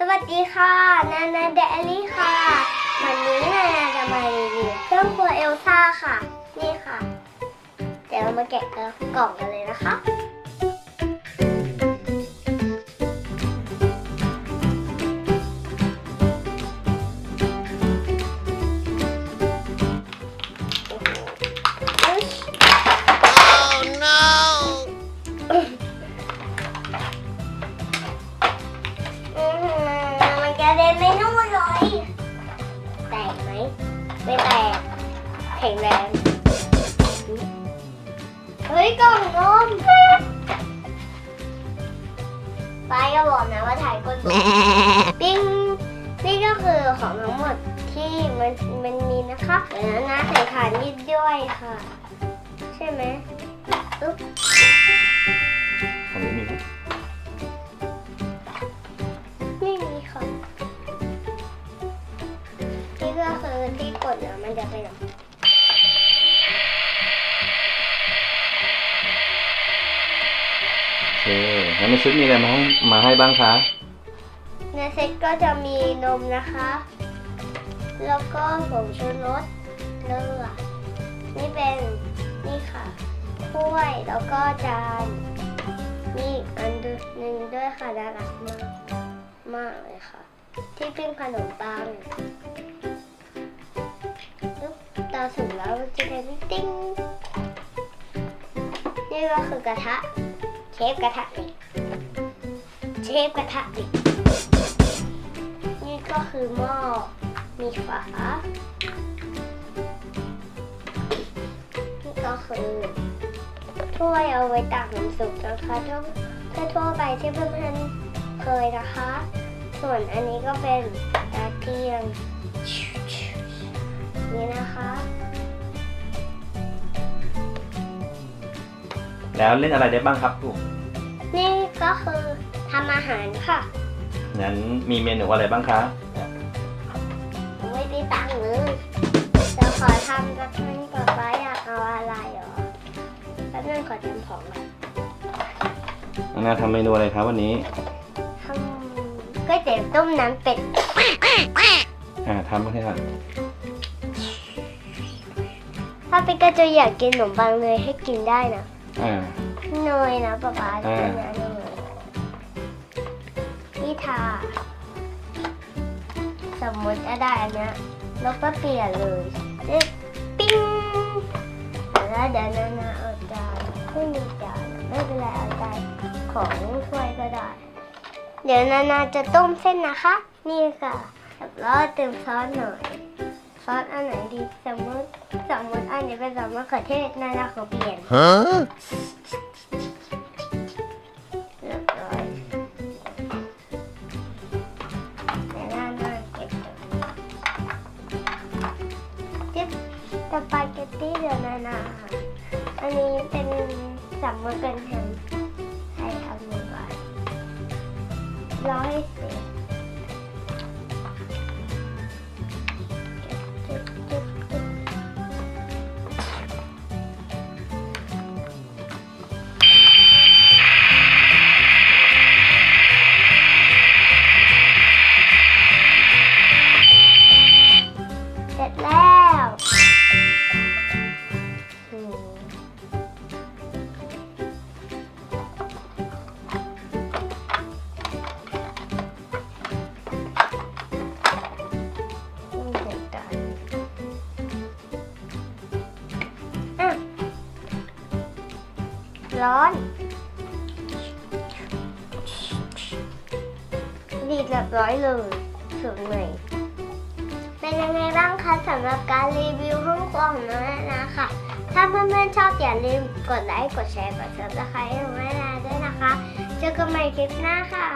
สวัสดีค่ะนานาเดลี่ค่ะ วันนี้นานาจะมารีวิวเครื่องครัวเอลซ่าค่ะ นี่ค่ะ เดี๋ยวเรามาแกะกล่องกันเลยนะคะ แข็งแรง เฮ้ยกล่องนมป้าก็บอกนะว่าถ่ายก้นนมปิ้งนี่ก็คือของทั้งหมดที่มันมันมีนะคะเดี๋ยวนะใส่ขานิดด้วยค่ะ ใช่ไหมอุ๊บของนี้มีไหมไม่มีค่ะนี่ก็คือที่กดนะมันจะเป็น แล้วในชุดมีอะไรมาให้มาให้บ้างคะในเซ็ตก็จะมีนมนะคะ แล้วก็ผงชูรสเลือดนี่เป็นนี่ค่ะถ้วยแล้วก็จานนี่อันหนึ่งด้วยค่ะน่ารักมากมากเลยค่ะ ที่ปิ้งขนมปังปึ๊บตาถึงแล้วจะเป็นติ้งนี่ก็คือกระทะเชฟกระทะเหล็ก เชฟกระทะเหล็กนี่ก็คือหม้อ มีฝา นี่ก็คือถ้วยเอาไว้ตักน้ำซุปนะคะถ้าถ้าทั่วไปที่เพื่อนๆเคยนะคะ ส่วนอันนี้ก็เป็นตะเกียง นี่นะคะแล้วเล่นอะไรได้บ้างครับลูกนี่ก็คือ ทำอาหารค่ะงั้นมีเมนูอะไรบ้างคะไม่ได้ตังค์เลยจะขอทำสักครั้งต่อไปอยากเอาอะไรเหรอแป๊บนึงขอเตรียมของก่อนนานาทำเมนูอะไรครับวันนี้ทำก๋วยเตี๋ยวต้มน้ำเป็ดอ่าทำมาให้ค่ะถ้าเป็นกระจะอยากกินขนมปังเนยให้กินได้นะอ่าเนยนะป๊าป๊าอ่ากินนะเนยนี่ ทา สมมติจะได้อันเนี้ยแล้วก็เปลี่ยนเลยเอ๊ะปิ้งแล้วเดี๋ยวนานาเอาจานไม่มีจานไม่เป็นไรเอาจานของถ้วยก็ได้ เดี๋ยวนานาจะต้มเส้นนะคะ นี่ค่ะแล้วเติมซอสหน่อยซอสอันไหนดีสมมติสมมติอันนี้เป็นซอสมะเขือเทศนานาขอเปลี่ยน Huh? อันนี้เป็นสัมมติเป็นแฮมให้ทำหนึ่งก่อนรอให้เสร็จ ร้อน ดีดเรียบร้อยเลยสูงใหม่เป็นยังไงบ้างคะสำหรับการรีวิวห้องครัวของน้องแอนนาค่ะ ถ้าเพื่อนๆชอบอย่าลืมกดไลค์ กดแชร์ กดซับสไครต์ให้น้องแอนนาด้วยนะคะ เจอกันใหม่คลิปหน้าค่ะ